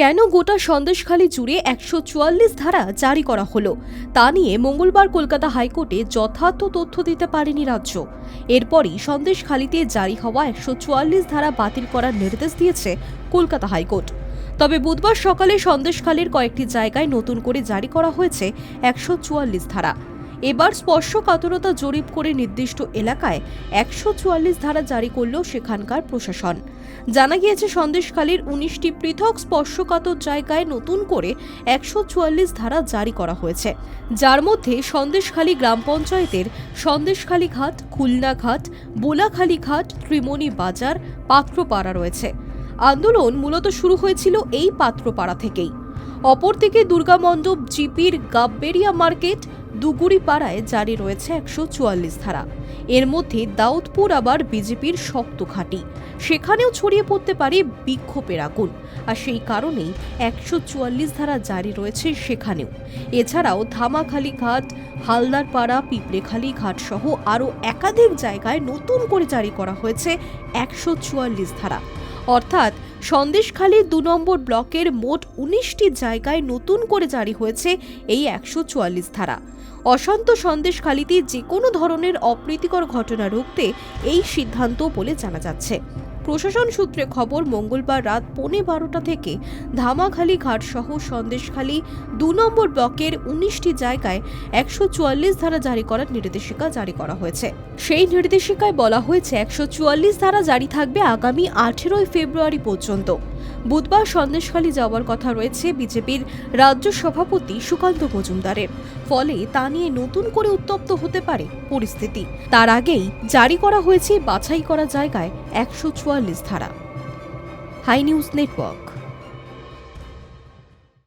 কেন গোটা সন্দেশখালী জুড়ে একশো চুয়াল্লিশ ধারা জারি করা হলো? তা নিয়ে মঙ্গলবার কলকাতা হাইকোর্টে যথার্থ তথ্য দিতে পারেনি রাজ্য। এরপরই সন্দেশখালীতে জারি হওয়া একশো চুয়াল্লিশ ধারা বাতিল করার নির্দেশ দিয়েছে কলকাতা হাইকোর্ট। তবে বুধবার সকালে সন্দেশখালীর কয়েকটি জায়গায় নতুন করে জারি করা হয়েছে একশো চুয়াল্লিশ ধারা। এবার স্পর্শকাতরতা জরিপ করে নির্দিষ্ট এলাকায় একশো চুয়াল্লিশ ধারা জারি করল সেখানকার প্রশাসন। জানা গিয়েছে, সন্দেশখালীর উনিশটি পৃথক স্পর্শকাতর জায়গায় নতুন করে একশো চুয়াল্লিশ ধারা জারি করা হয়েছে। যার মধ্যে সন্দেশখালী গ্রাম পঞ্চায়েতের সন্দেশখালী ঘাট, খুলনা ঘাট, বোলাখালী ঘাট, ত্রিমণি বাজার, পাত্রপাড়া রয়েছে। আন্দোলন মূলত শুরু হয়েছিল এই পাত্রপাড়া থেকেই। অপরদিকে দুর্গামণ্ডপ জিপির, গাব্বেরিয়া মার্কেট দুগুড়ি পাড়ায় জারি রয়েছে একশো চুয়াল্লিশ ধারা। এর মধ্যে দাউদপুর আবার বিজেপির শক্ত ঘাঁটি। সেখানেও ছড়িয়ে পড়তে পারে বিক্ষোভের আগুন। আর সেই কারণেই একশো চুয়াল্লিশ ধারা জারি রয়েছে সেখানেও। এছাড়াও ধামাখালী ঘাট, হালদারপাড়া, পিঁপড়েখালী ঘাট সহ আরও একাধিক জায়গায় নতুন করে জারি করা হয়েছে একশো চুয়াল্লিশ ধারা। অর্থাৎ সন্দেশখালী দু নম্বর ব্লকের মোট উনিশটি জায়গায় নতুন করে জারি হয়েছে এই একশো চুয়াল্লিশ ধারা। অশান্ত সন্দেশখালীতে যে কোনো ধরনের অপ্রীতিকর ঘটনা রুখতে এই সিদ্ধান্ত বলে জানা যাচ্ছে। প্রশাসন সূত্রে খবর, মঙ্গলবার রাত পৌনে বারোটা থেকে ধামাখালী ঘাট সহ সন্দেশখালী দু নম্বর ব্লকের উনিশটি জায়গায় একশো চুয়াল্লিশ ধারা জারি করার নির্দেশিকা জারি করা হয়েছে। সেই নির্দেশিকায় বলা হয়েছে, একশো চুয়াল্লিশ ধারা জারি থাকবে আগামী আঠেরোই ফেব্রুয়ারি পর্যন্ত। বুধবার সন্দেশখালী যাওয়ার কথা রয়েছে বিজেপির রাজ্য সভাপতি সুকান্ত মজুমদারের। ফলে তা নিয়ে নতুন করে উত্তপ্ত হতে পারে পরিস্থিতি। তার আগেই জারি করা হয়েছে বাছাই করা জায়গায় একশো চুয়াল্লিশ ধারা। High news network.